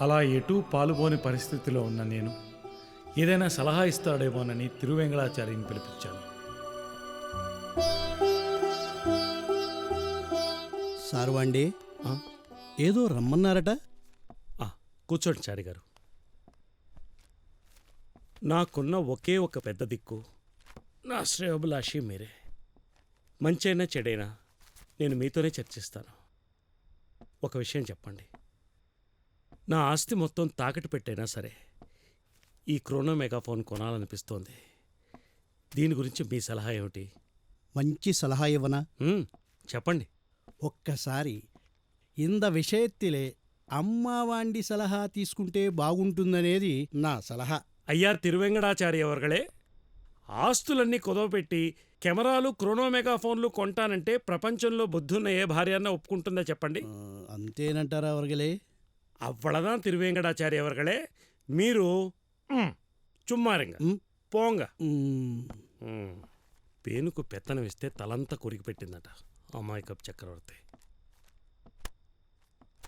అలా ఎటూ పాలుపోని పరిస్థితిలో ఉన్న నేను. ఏదైనా సలహా ఇస్తాడేమోనని తిరువెంగళాచార్యని పిలిపించాను. సార్వాండి ఏదో రమ్మన్నారట? ఆ, కూర్చోండి చారి గారు నాకున్న ఒకే ఒక పెద్ద దిక్కు నా శ్రేయోభిలాషి మీరే. మంచైనా చెడైనా నేను మీతోనే చర్చిస్తాను. ఒక విషయం చెప్పండి. నా ఆస్తి మొత్తం తాకట్టు పెట్టైనా సరే ఈ క్రోనో మెగాఫోన్ కొనాలనిపిస్తోంది. దీని గురించి మీ సలహా ఏమిటి? మంచి సలహా ఇవ్వనా? చెప్పండి. ఒక్కసారి ఇంద విషయత్తిలే అమ్మావాండి సలహా తీసుకుంటే బాగుంటుందనేది నా సలహా. అయ్యార్ తిరువెంగడాచార్య వర్గళే ఆస్తులన్నీ కుదవపెట్టి కెమెరాలు క్రోనోమెగా ఫోన్లు కొంటానంటే ప్రపంచంలో బుద్ధున్న ఏ భార్య అన్న ఒప్పుకుంటుందా చెప్పండి? ఆ, అంతేనంటారా వర్గలే? అవ్వళదాం తిరువేంకటాచార్య వర్గళే మీరు మ్, చుమ్మారింగ మ్. పోంగ మ్మ్. మ్. పేనుకు పెత్తనం ఇస్తే తలంతా కొరికి పెట్టిందట అమాయకపు చక్రవర్తి